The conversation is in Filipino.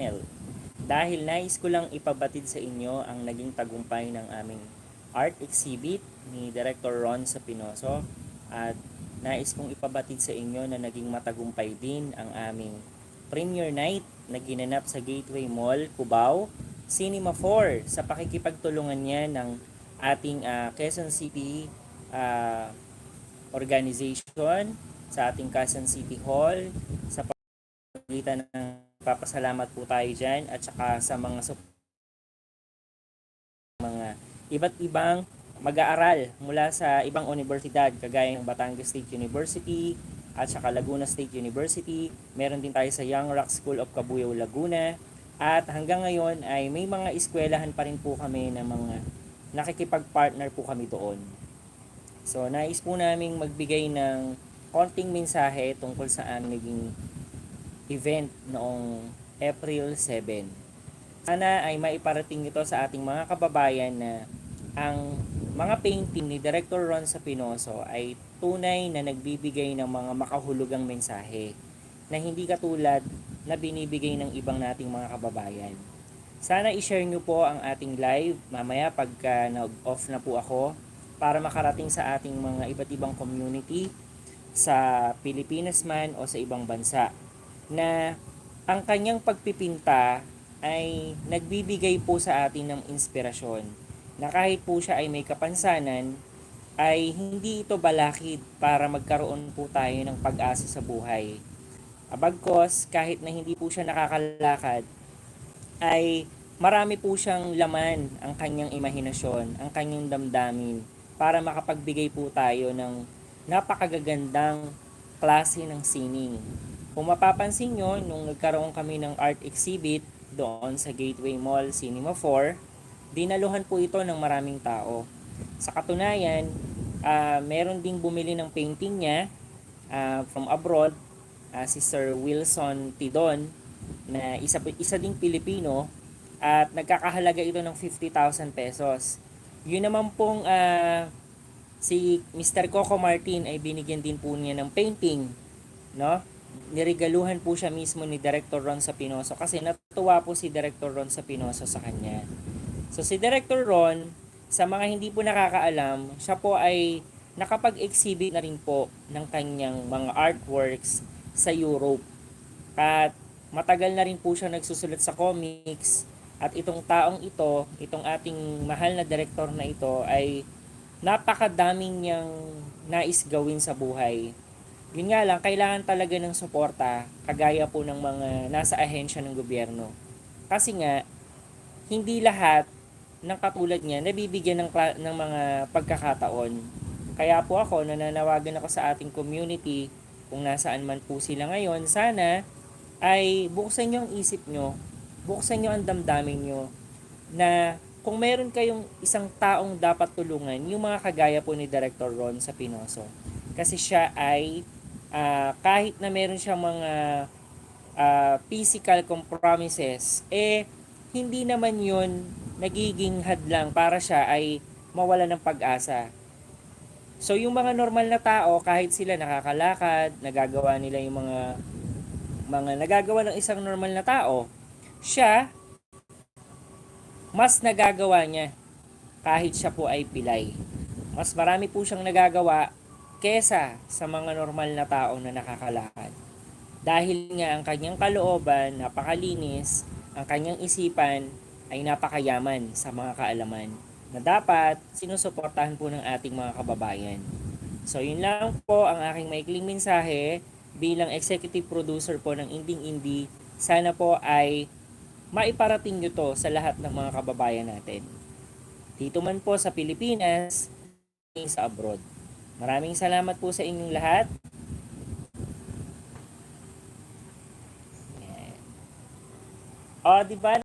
channel. Dahil nais ko lang ipabatid sa inyo ang naging tagumpay ng aming art exhibit ni Director Ron Sapinoso at nais kong ipabatid sa inyo na naging matagumpay din ang aming premiere night na ginanap sa Gateway Mall, Cubao, Cinema 4 sa pakikipagtulungan niya ng ating ah, Quezon City ah, organization sa ating Quezon City Hall sa pagitan ng papasalamat po tayo dyan at saka sa mga mga iba't ibang mag-aaral mula sa ibang universidad kagaya ng Batangas State University at saka Laguna State University. Meron din tayo sa Young Rock School of Cabuyao, Laguna. At hanggang ngayon ay may mga eskwelahan pa rin po kami na mga nakikipag-partner po kami doon. So, nais po naming magbigay ng konting mensahe tungkol sa aming naging event noong April 7. Sana ay maiparating ito sa ating mga kababayan na ang mga painting ni Director Ron Sapinoso ay tunay na nagbibigay ng mga makahulugang mensahe na hindi katulad na binibigay ng ibang nating mga kababayan. Sana i-share nyo po ang ating live mamaya pagka nag-off na po ako para makarating sa ating mga iba't ibang community sa Pilipinas man o sa ibang bansa na ang kanyang pagpipinta ay nagbibigay po sa atin ng inspirasyon na kahit po siya ay may kapansanan ay hindi ito balakid para magkaroon po tayo ng pag-asa sa buhay. Abagkos, kahit na hindi po siya nakakalakad, ay marami po siyang laman ang kanyang imahinasyon, ang kanyang damdamin para makapagbigay po tayo ng napakagagandang klase ng sining. Kung mapapansin nyo, nung nagkaroon kami ng art exhibit doon sa Gateway Mall Cinema 4, dinaluhan po ito ng maraming tao. Sa katunayan, ah, meron ding bumili ng painting niya ah, from abroad, ah, si Sir Wilson Tidon, na isa, isa ding Pilipino, at nagkakahalaga ito ng 50,000 pesos. Yun naman pong ah, si Mr. Coco Martin ay binigyan din po niya ng painting, no? Niregaluhan po siya mismo ni Director Ron Sapinoso kasi natuwa po si Director Ron Sapinoso sa kanya. So si Director Ron, sa mga hindi po nakakaalam, siya po ay nakapag-exhibit na rin po ng kanyang mga artworks sa Europe. At matagal na rin po siya nagsusulat sa comics at itong taong ito, itong ating mahal na director na ito ay napakadaming niyang nais gawin sa buhay. Yun nga lang, kailangan talaga ng suporta, kagaya po ng mga nasa ahensya ng gobyerno. Kasi nga, hindi lahat ng katulad niya nabibigyan ng, ng mga pagkakataon. Kaya po ako, nananawagan ako sa ating community, kung nasaan man po sila ngayon, sana ay buksan nyo ang isip nyo, buksan nyo ang damdamin nyo, na kung meron kayong isang taong dapat tulungan, yung mga kagaya po ni Director Ron sa Pinoso. Kasi siya ay, ah, kahit na meron siyang mga ah, physical compromises, eh, hindi naman yun nagiging hadlang para siya ay mawala ng pag-asa. So yung mga normal na tao, kahit sila nakakalakad, nagagawa nila yung mga mga nagagawa ng isang normal na tao, siya mas nagagawa niya kahit siya po ay pilay. Mas marami po siyang nagagawa kesa sa mga normal na tao na nakakalakad. Dahil nga ang kanyang kalooban napakalinis, ang kanyang isipan ay napakayaman sa mga kaalaman na dapat sinusuportahan po ng ating mga kababayan. So yun lang po ang aking maikling mensahe bilang executive producer po ng Inding Indie. Sana po ay maiparating nyo to sa lahat ng mga kababayan natin. Dito man po sa Pilipinas, sa abroad. Maraming salamat po sa inyong lahat. O, di ba?